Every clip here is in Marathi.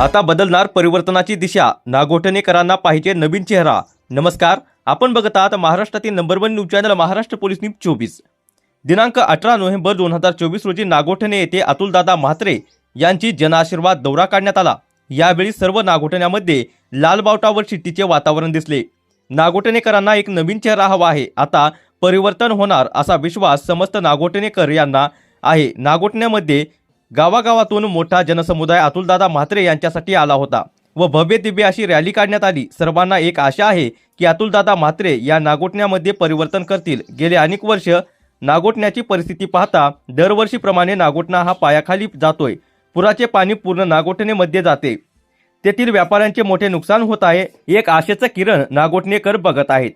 आता बदलणार परिवर्तनाची दिशा नागोठणेकरांना पाहिजे नवीन चेहरा. नमस्कार आपण बघत आहात महाराष्ट्रातील number one news channel Maharashtra police news चोवीस. दिनांक अठरा नोव्हेंबर दोन हजार चोवीस रोजी नागोठणे येथे अतुलदादा म्हात्रे यांची जनआशीर्वाद दौरा काढण्यात आला. यावेळी सर्व नागोठण्यामध्ये लालबावटावर शिट्टीचे वातावरण दिसले. नागोठणेकरांना एक नवीन चेहरा हवा आहे. आता परिवर्तन होणार असा विश्वास समस्त नागोठणेकर यांना आहे. नागोठण्यामध्ये गावागावातून मोठा जनसमुदाय अतुलदादा म्हात्रे यांच्यासाठी आला होता व भव्य दिव्य अशी रॅली काढण्यात आली. सर्वांना एक आशा आहे की अतुलदादा म्हात्रे या नागोठण्यामध्ये परिवर्तन करतील. गेले अनेक वर्ष नागोठण्याची परिस्थिती पाहता दरवर्षीप्रमाणे नागोठणा हा पायाखाली जातोय. पुराचे पाणी पूर्ण नागोठणेमध्ये जाते. तेथील व्यापाऱ्यांचे मोठे नुकसान होत आहे. एक आशेचं किरण नागोठणेकर बघत आहेत.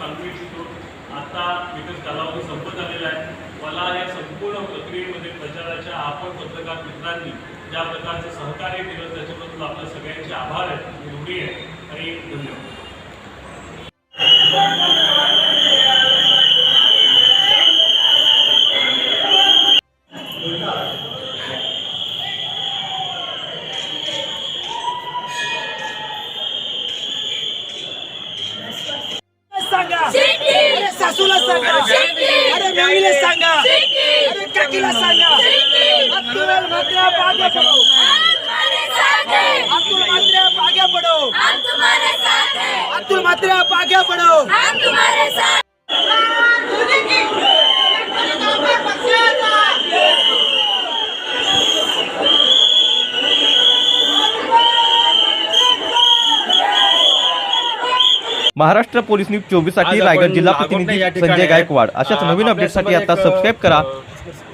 सांगू इच्छितो. आता विकास कालावधी संपत आलेला आहे. मला या संपूर्ण प्रक्रियेमध्ये प्रचाराच्या आपण पत्रकार मित्रांनी ज्या प्रकारचं सहकार्य केलं त्याच्याबद्दल आपल्या सगळ्यांचे आभार आहेत ऋणी आहे. आणि धन्यवाद सांगा. अरे सासूला सांगा. अरे मेवीला सांगा. अरे काकीला सांगा. अब्दुल मात्र्या पागे पडो. अब्दुल मात्र्या पागे पडो. अब्दुल मात्र्या पागे पडो. महाराष्ट्र पोलीस न्यूज चोवीससाठी रायगड जिल्हा प्रतिनिधी संजय. गायकवाड. अशाच नवीन अपडेटसाठी आता सबस्क्राईब करा.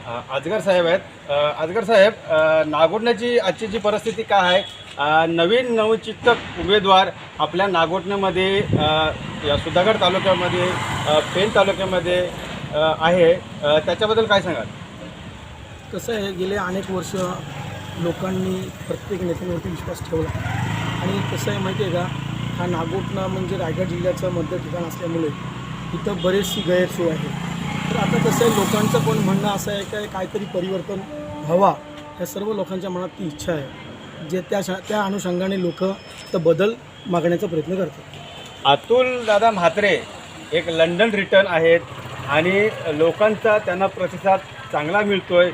अ, अजगर साहेब आहेत. अ, अजगर साहेब अ, नागोठण्याची आजची जी परिस्थिती काय आहे? नवीन नवचिंतक उमेदवार आपल्या नागोठण्यामध्ये अ, या सुधागड तालुक्यामध्ये पेण तालुक्यामध्ये आहे. त्याच्याबद्दल काय सांगाल? कसं आहे गेले अनेक वर्ष लोकांनी प्रत्येक नेत्यांवरती विश्वास ठेवला. आणि कसं आहे माहिती आहे का हा नागोटना म्हणजे रायगड जिल्ह्याचं मध्य ठिकाण असल्यामुळे इथं बरेचशी गैरसोय आहे. तर आता कसं आहे लोकांचं पण म्हणणं असं आहे की काहीतरी परिवर्तन हवा ह्या सर्व लोकांच्या मनात ती इच्छा आहे जे त्या शा- त्या अनुषंगाने लोक तर बदल मागण्याचा प्रयत्न करतात. अतुल दादा म्हात्रे एक लंडन रिटर्न आहेत आणि लोकांचा त्यांना प्रतिसाद चांगला मिळतोय.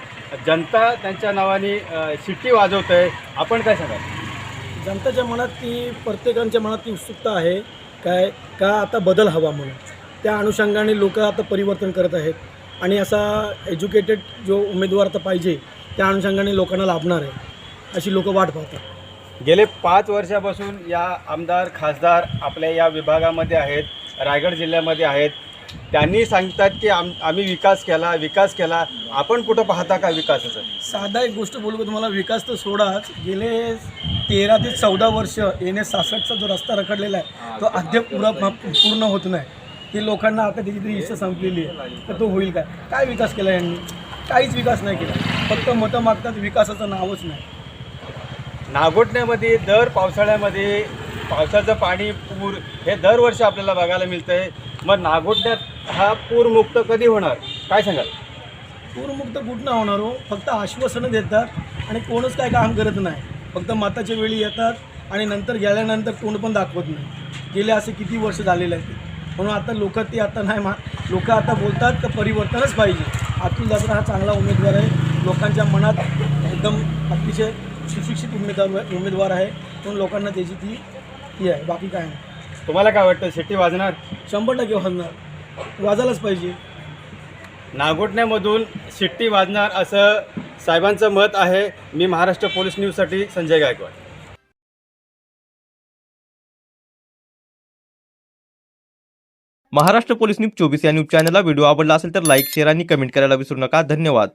जनता त्यांच्या नावाने शिट्टी वाजवत आहे आपण काय सांगाल? जनताच्या मनात ती प्रत्येकांच्या मनात ती उत्सुकता आहे. काय का आता बदल हवा म्हणून? त्या अनुषंगाने लोक आता परिवर्तन करत आहेत. आणि असा एज्युकेटेड जो उमेदवार आता पाहिजे त्या अनुषंगाने लोकांना लाभणार आहे. अशी लोक वाट पाहतात. गेले पाच वर्षापासून या आमदार खासदार आपल्या या विभागामध्ये आहेत रायगड जिल्ह्यामध्ये आहेत. त्यांनी सांगतात की आम आम्ही विकास केला विकास केला. आपण कुठं पाहता का विकासाचं? साधा एक गोष्ट बोलू का तुम्हाला? विकास तर सोडाच. गेले तेरा ते चौदा वर्ष एन एस सासष्टचा जो रस्ता रखडलेला आहे तो अद्याप पुरा पूर्ण होत नाही. ते लोकांना आता त्याची तरी इच्छा संपलेली आहे. तर तो होईल काय? काय विकास केला यांनी? काहीच विकास नाही केला. फक्त मतं मागतात विकासाचं नावच नाही. नागोठण्यामध्ये दर पावसाळ्यामध्ये पावसाचं पाणी पूर हे दरवर्षी आपल्याला बघायला मिळतं आहे मग नागोड्यात हा पूरमुक्त कधी होणार? काय सांगाल? पूरमुक्त कुठनं होणार हो. फक्त आश्वासनं देतात आणि कोणच काय काम करत नाही. फक्त माताच्या वेळी येतात आणि नंतर गेल्यानंतर तोंड पण दाखवत नाही. गेले असे किती वर्ष झालेले आहेत. म्हणून आता लोक ते आता नाही मा लोक आता बोलतात तर परिवर्तनच पाहिजे. अतुल दादरा हा चांगला उमेदवार आहे. लोकांच्या मनात एकदम अतिशय सुशिक्षित उमेदवार उमेदवार आहे. म्हणून लोकांना त्याची ती ती आहे. बाकी काय नाही. तुम्हाला काय वाटतं शिट्टी वाजणार? शंभर टक्के वाजणार. वाजायलाच पाहिजे. नागोठण्यामधून शिट्टी वाजणार असं साहेबांचं मत आहे. मी महाराष्ट्र पोलीस न्यूजसाठी संजय गायकवाड. महाराष्ट्र पोलीस न्यूज चोवीस या न्यूज चॅनलला व्हिडिओ आवडला असेल तर लाईक शेअर आणि कमेंट करायला विसरू नका. धन्यवाद.